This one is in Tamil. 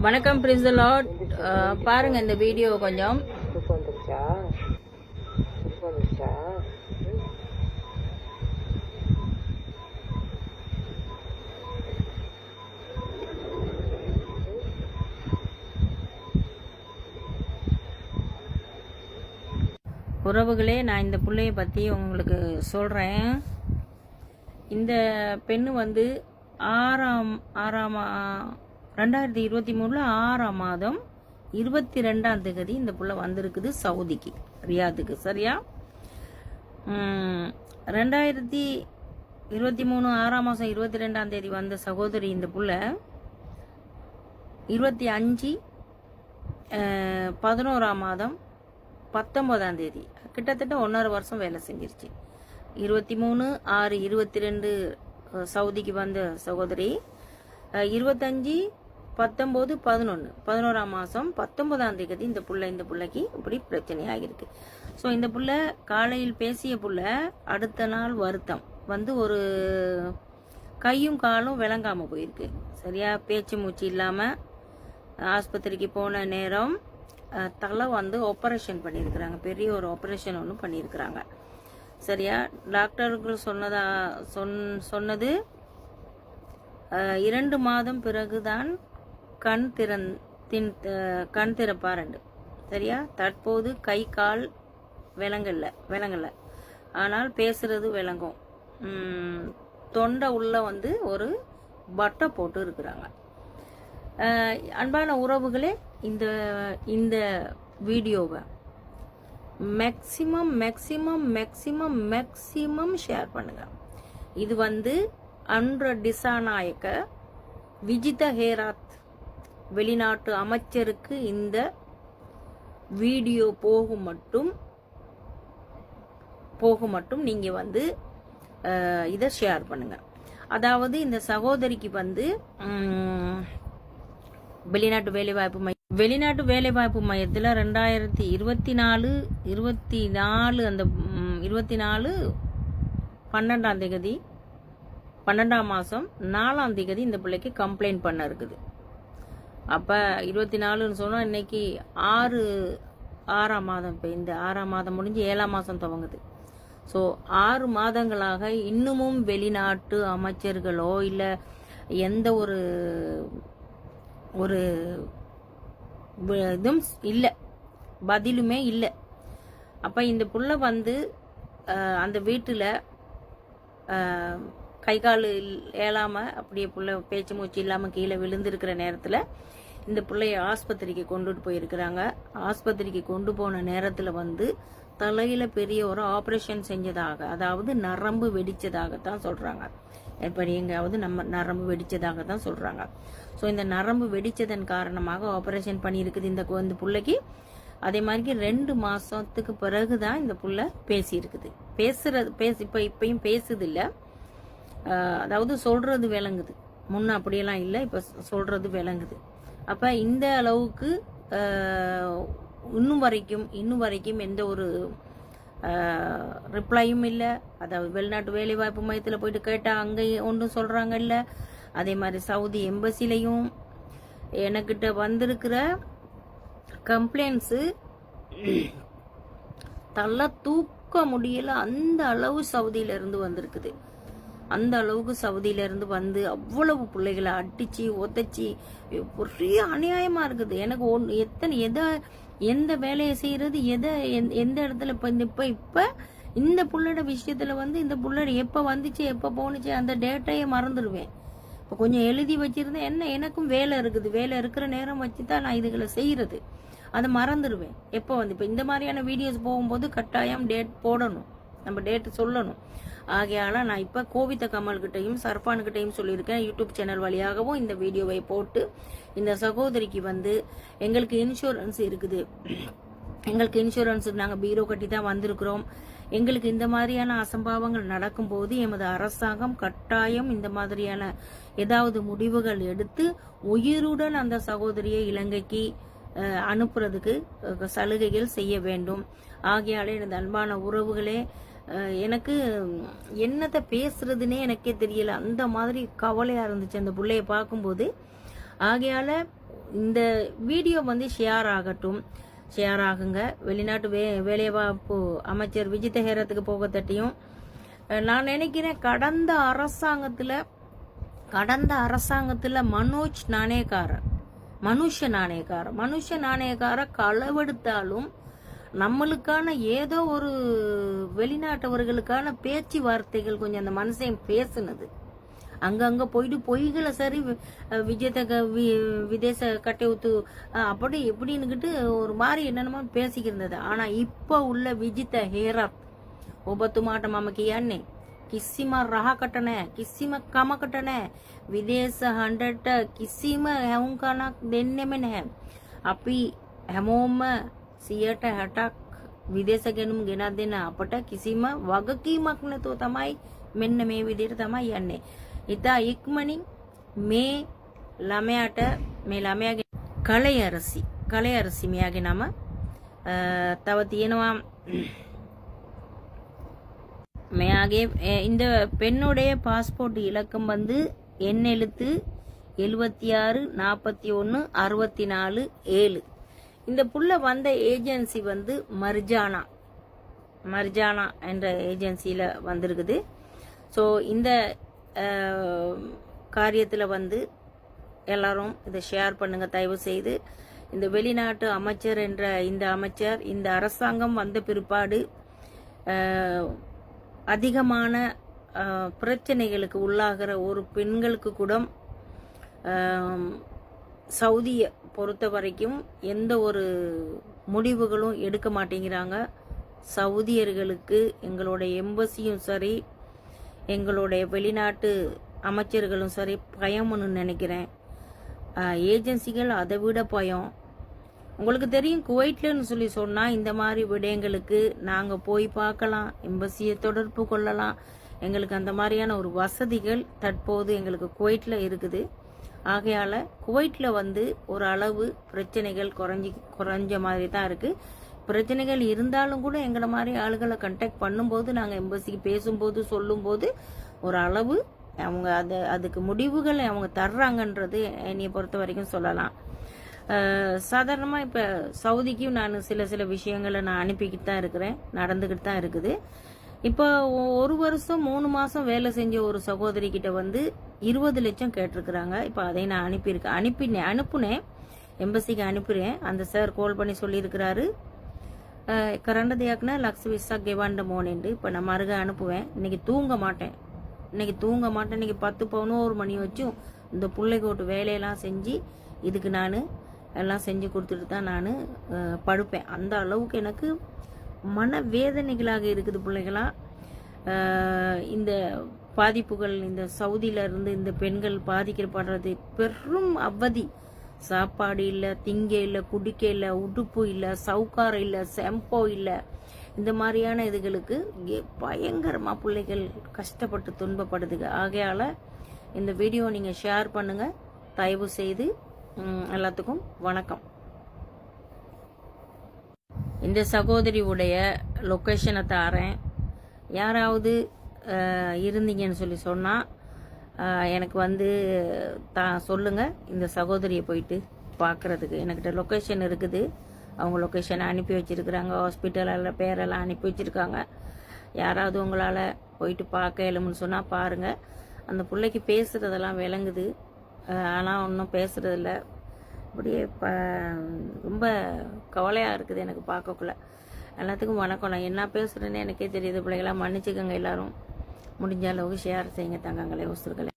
வணக்கம் பிரின்சலா பாருங்க இந்த வீடியோ கொஞ்சம். உறவுகளே நான் இந்த பிள்ளைய பற்றி உங்களுக்கு சொல்கிறேன் இந்த பெண்ணு வந்து ஆறாம் ஆறாம் ரெண்டாயிரத்தி இருபத்தி மூணில் ஆறாம் மாதம் இருபத்தி ரெண்டாம் தேதி இந்த புள்ள வந்திருக்குது சவுதிக்கு. ரியாத்துக்கு. சரியா? ரெண்டாயிரத்தி இருபத்தி மூணு ஆறாம் மாதம் இருபத்தி ரெண்டாம் தேதி வந்த சகோதரி இந்த புள்ள இருபத்தி அஞ்சு பதினோராம் மாதம் பத்தொன்பதாம் தேதி. கிட்டத்தட்ட ஒன்றரை வருஷம் வேலை செஞ்சிருச்சு. இருபத்தி மூணு ஆறு இருபத்தி ரெண்டு சவுதிக்கு வந்த சகோதரி. இருபத்தஞ்சி இருபத்தஞ்சு பத்தொம்போது பதினொன்று பதினோராம் மாதம் பத்தொன்பதாம் தேதி இந்த புள்ள இந்த பிள்ளைக்கு இப்படி பிரச்சனை ஆகியிருக்கு ஸோ இந்த புள்ள காலையில் பேசிய புள்ள அடுத்த நாள் வருத்தம். வந்து ஒரு கையும் காலும் விளங்காமல் போயிருக்கு. சரியா? பேச்சு மூச்சு இல்லாமல் ஆஸ்பத்திரிக்கு போன நேரம் தலை வந்து ஆப்ரேஷன் பண்ணியிருக்கிறாங்க. பெரிய ஒரு ஆப்ரேஷன் ஒன்று பண்ணியிருக்கிறாங்க. சரியா? டாக்டர்கள் சொன்னதா சொன் சொன்னது இரண்டு மாதம் பிறகுதான் கண் திறன் தின் கண் கண் திறப்பாரண்டு சரியா? தற்போது கை கால் விளங்கல விளங்கல ஆனால் பேசுறது விளங்கும் தொண்டை உள்ள வந்து ஒரு பட்டை போட்டு இருக்கிறாங்க. அன்பான உறவுகளே இந்த இந்த வீடியோவை maximum maximum maximum maximum share பண்ணுங்க. இது வந்து அன்ற டிசாநாயக்க விஜித ஹேராத் வெளிநாட்டு அமைச்சருக்கு இந்த வீடியோ போகும் மட்டும் போக மட்டும் நீங்க வந்து இதை ஷேர் பண்ணுங்க. அதாவது இந்த சகோதரிக்கு வந்து வெளிநாட்டு வேலைவாய்ப்பு மையம் வெளிநாட்டு வேலைவாய்ப்பு மையத்தில் ரெண்டாயிரத்தி இருபத்தி நாலு இருபத்தி நாலு அந்த இருபத்தி நாலு பன்னெண்டாம் தேதி பன்னெண்டாம் மாதம் நாலாம் தேதி இந்த பிள்ளைக்கு கம்ப்ளைண்ட் பண்ண இருக்குது. அப்போ இருபத்தி நாலுன்னு சொன்னால் இன்னைக்கு ஆறு ஆறாம் மாதம் இப்போ இந்த ஆறாம் மாதம் முடிஞ்சு ஏழாம் மாதம் துவங்குது. ஸோ ஆறு மாதங்களாக இன்னமும் வெளிநாட்டு அமைச்சர்களோ இல்லை எந்த ஒரு ஒரு இதுவும் இல்லை. பதிலுமே இல்லை. அப்போ இந்த புள்ள வந்து அந்த வீட்டில் கை கால் ஏழாமல் அப்படியே பிள்ளை பேச்சு மூச்சு இல்லாமல் கீழே விழுந்திருக்கிற நேரத்தில் இந்த பிள்ளைய ஆஸ்பத்திரிக்கு கொண்டுட்டு போயிருக்கிறாங்க. ஆஸ்பத்திரிக்கு கொண்டு போன நேரத்தில் வந்து தலையில பெரிய ஒரு ஆப்ரேஷன் செஞ்சதாக அதாவது நரம்பு வெடிச்சதாகத்தான் சொல்றாங்க. எப்படி எங்காவது நம்ம நரம்பு வெடித்ததாக தான் சொல்றாங்க. ஸோ இந்த நரம்பு வெடிச்சதன் காரணமாக ஆப்ரேஷன் பண்ணியிருக்குது இந்த கு- இந்த பிள்ளைக்கு. அதே மாதிரி ரெண்டு மாசத்துக்கு பிறகுதான் இந்த புள்ள பேசியிருக்குது. பேசுறது பேச இப்ப இப்பயும் பேசுது அதாவது சொல்றது விளங்குது. முன்ன அப்படியெல்லாம் இல்லை இப்ப சொல்றது விளங்குது. அப்ப இந்த அளவுக்கு இன்னும் வரைக்கும் இன்னும் வரைக்கும் எந்த ஒரு ரிப்ளையும் இல்லை. அதாவது வெளிநாட்டு வேலைவாய்ப்பு மையத்தில் போயிட்டு கேட்டால் அங்கேயும் ஒன்றும் சொல்கிறாங்க இல்லை. அதே மாதிரி சவுதி எம்பசிலையும் எனக்கிட்ட வந்திருக்கிற கம்ப்ளைண்ட்ஸு தள்ள தூக்க முடியல. அந்த அளவு சவுதியிலிருந்து வந்திருக்குது. அந்த அளவுக்கு சவுதியிலேருந்து வந்து அவ்வளவு பிள்ளைகளை அடித்து உதைச்சி ஒரே அநியாயமாக இருக்குது. எனக்கு ஒன் எத்தனை எதை எந்த வேலையை செய்கிறது எதை எந்த- எந்த இடத்துல இப்போ இந்த இப்போ இப்போ இந்த புள்ளோட விஷயத்தில் வந்து இந்த புள்ளோட எப்போ வந்துச்சு எப்போ போணுச்சு அந்த டேட்டையே மறந்துடுவேன். இப்போ கொஞ்சம் எழுதி வச்சுருந்தேன் என்ன எனக்கும் வேலை இருக்குது. வேலை இருக்கிற நேரம் வச்சு தான் நான் இதுகளை செய்கிறது அதை மறந்துடுவேன். எப்போ வந்து இப்போ இந்த மாதிரியான வீடியோஸ் போகும்போது கட்டாயம் டேட் போடணும். நம்ம டேட்டு சொல்லணும். ஆகையால் நான் இப்போ கோவித்த கமல்கிட்டையும் சர்பான்கிட்டையும் சொல்லியிருக்கேன். யூடியூப் சேனல் வழியாகவும் இந்த வீடியோவை போட்டு இந்த சகோதரிக்கு வந்து எங்களுக்கு இன்சூரன்ஸ் இருக்குது. எங்களுக்கு இன்சூரன்ஸ் நாங்கள் பீரோ கட்டி தான் வந்திருக்கிறோம். எங்களுக்கு இந்த மாதிரியான அசம்பாவங்கள் நடக்கும்போது எமது அரசாங்கம் கட்டாயம் இந்த மாதிரியான ஏதாவது முடிவுகள் எடுத்து உயிருடன் அந்த சகோதரியை இலங்கைக்கு அனுப்புறதுக்கு சலுகைகள் செய்ய வேண்டும். ஆகையாலே எனது அன்பான உறவுகளே எனக்கு என்னத்தை பேசுறதுனே எனக்கே தெரியல. அந்த மாதிரி கவலையா இருந்துச்சு அந்த பிள்ளைய பார்க்கும்போது. ஆகையால இந்த வீடியோ வந்து ஷேர் ஆகட்டும். ஷேர் ஆகுங்க. வெளிநாட்டு வே வேலைவாய்ப்பு அமைச்சர் விஜித் ஹேரத்துக்கு போக தட்டியும். நான் நினைக்கிறேன் கடந்த அரசாங்கத்தில் கடந்த அரசாங்கத்தில் மனோஜ் நாணயக்காரர். மனுஷ நாணயக்காரர். மனுஷ நாணயக்காரர் களவெடுத்தாலும் நம்மளுக்கான ஏதோ ஒரு வெளிநாட்டவர்களுக்கான பேச்சுவார்த்தைகள் கொஞ்சம் அந்த மனுஷன் பேசுனது அங்கங்க போயிட்டு பொய்களை சரி அஹ், விஜயத க- வி- விதேச கட்டைவுத்து அஹ், அப்படி எப்படின்னுக்கிட்டு ஒரு மாதிரி என்னென்னமோ பேசிக்கிருந்தது ஆனா இப்போ உள்ள விஜித ஹேரத் ඔබතුමාට මම කියන්නේ කිසිම රහකට නෑ කිසිම කමකට නෑ විදේශ හඬට කිසිම හැවුම්කනක් දෙන්නෙම නැහැ. අපි හැමෝම සියයට හැටක් විදේශ ගෙනුම් ගෙනත් දෙන්න අපට කිසිම වගකීමක් නැතුව තමයි මෙන්න මේ විදිහට තමයි යන්නේ. ඉතා ඉක්මනින් මේ ළමයාට මේ ළමයාගේ කලයරසි කලයරසි මෙයාගේ නම අ, තව තියෙනවා මෙයාගේ அஹ், இந்த பெண்ணுடைய பாஸ்போர்ட் இலக்கம் வந்து எண் எழுத்து எழுபத்தி ஆறு நாற்பத்தி ஒன்று அறுபத்தி நாலு ஏழு இந்த புள்ள வந்த ஏஜென்சி வந்து மர்ஜானா. மர்ஜானா என்ற ஏஜென்சியில் வந்திருக்குது. ஸோ இந்த காரியத்தில் வந்து எல்லாரும் இதை ஷேர் பண்ணுங்க தயவு செய்து. இந்த வெளிநாட்டு அமைச்சர் என்ற இந்த அமைச்சர் இந்த அரசாங்கம் வந்த பிற்பாடு அதிகமான பிரச்சனைகளுக்கு உள்ளாகிற ஒரு பெண்களுக்கு கூட சவுதியை பொறுத்த வரைக்கும் எந்த ஒரு முடிவுகளும் எடுக்க மாட்டேங்கிறாங்க. சவுதியர்களுக்கு எங்களுடைய எம்பசியும் சரி எங்களுடைய வெளிநாட்டு அமைச்சர்களும் சரி பயம்னு நினைக்கிறேன். ஏஜென்சிகள் அதை விட பயம். உங்களுக்கு தெரியும் குவைட்லன்னு சொல்லி சொன்னால் இந்த மாதிரி விடயங்களுக்கு நாங்கள் போய் பார்க்கலாம் எம்பசியை தொடர்பு கொள்ளலாம். எங்களுக்கு அந்த மாதிரியான ஒரு வசதிகள் தற்போது எங்களுக்கு குவைட்டில் இருக்குது. ஆகையால் குவைட்டில் வந்து ஒரு அளவு பிரச்சனைகள் குறைஞ்சி குறைஞ்ச மாதிரி தான் இருக்குது பிரச்சனைகள் இருந்தாலும் கூட எங்களை மாதிரி ஆளுகளை கண்டாக்ட் பண்ணும்போது நாங்கள் எம்பசிக்கு பேசும்போது சொல்லும்போது ஒரு அளவு அவங்க அதை அதுக்கு முடிவுகள் அவங்க தர்றாங்கன்றது என்னையை பொறுத்த வரைக்கும் சொல்லலாம். சாதாரணமாக இப்போ சவுதிக்கும் நான் சில சில விஷயங்களை நான் அனுப்பிக்கிட்டு தான் இருக்கிறேன் நடந்துக்கிட்டு தான் இருக்குது. இப்போ ஒரு வருஷம் மூணு மாதம் வேலை செஞ்ச ஒரு சகோதரி கிட்ட வந்து இருபது லட்சம் கேட்டிருக்கிறாங்க. இப்போ அதை நான் அனுப்பியிருக்கேன். அனுப்பினேன் அனுப்புனேன். எம்பசிக்கு அனுப்புகிறேன் அந்த சார் கால் பண்ணி சொல்லியிருக்கிறாரு. கரண்ட தேயாக்குனா லக்ஸ் விசா கெவாண்ட மோனேண்டு இப்போ நான் அருக அனுப்புவேன். இன்னைக்கு தூங்க மாட்டேன். இன்னைக்கு தூங்க மாட்டேன். இன்னைக்கு பத்து பதினோரு மணி வச்சும் இந்த பிள்ளைக்கோட்டு வேலையெல்லாம் செஞ்சு இதுக்கு நான் எல்லாம் செஞ்சு கொடுத்துட்டு தான் நான் படுப்பேன். அந்த அளவுக்கு எனக்கு மன வேதனைகளாக இருக்குது பிள்ளைகளா? இந்த பாதிப்புகள் இந்த சவுதியில இருந்து இந்த பெண்கள் பாதிக்கப்படுறது பெரும் அவதி. சாப்பாடு இல்லை திங்க இல்லை குடிக்க இல்லை உடுப்பு இல்லை சவுக்காரம் இல்லை செம்போ இல்லை. இந்த மாதிரியான இதுகளுக்கு பயங்கரமாக பிள்ளைகள் கஷ்டப்பட்டு துன்பப்படுதுங்க ஆகையால் இந்த வீடியோ நீங்கள் ஷேர் பண்ணுங்கள் தயவு செய்து எல்லாத்துக்கும் வணக்கம். இந்த சகோதரியுடைய லொக்கேஷனை தாரேன். யாராவது இருந்தீங்கன்னு சொல்லி சொன்னால் எனக்கு வந்து தா சொல்லுங்கள் இந்த சகோதரியை போயிட்டு பார்க்குறதுக்கு என்கிட்ட லொக்கேஷன் இருக்குது. அவங்க லொக்கேஷனை அனுப்பி வச்சுருக்குறாங்க. ஹாஸ்பிட்டலில் பேரெல்லாம் அனுப்பி வச்சுருக்காங்க. யாராவது உங்களால் போயிட்டு பார்க்க இயலும்னு சொன்னால் பாருங்கள் அந்த பிள்ளைக்கு பேசுகிறதெல்லாம் விளங்குது. ஆனால் ஒன்றும் பேசுகிறதில்ல அப்படியே ப ரொம்ப கவலையாக இருக்குது எனக்கு பார்க்கக்குள்ள. எல்லாத்துக்கும் வணக்கம். நான் என்ன பேசுகிறேன்னு எனக்கே தெரியுது. பிள்ளைகளாம் மன்னிச்சுக்கோங்க எல்லோரும். முடிஞ்ச அளவுக்கு ஷேர் செய்யுங்க தங்கங்களே ஒசுர்களே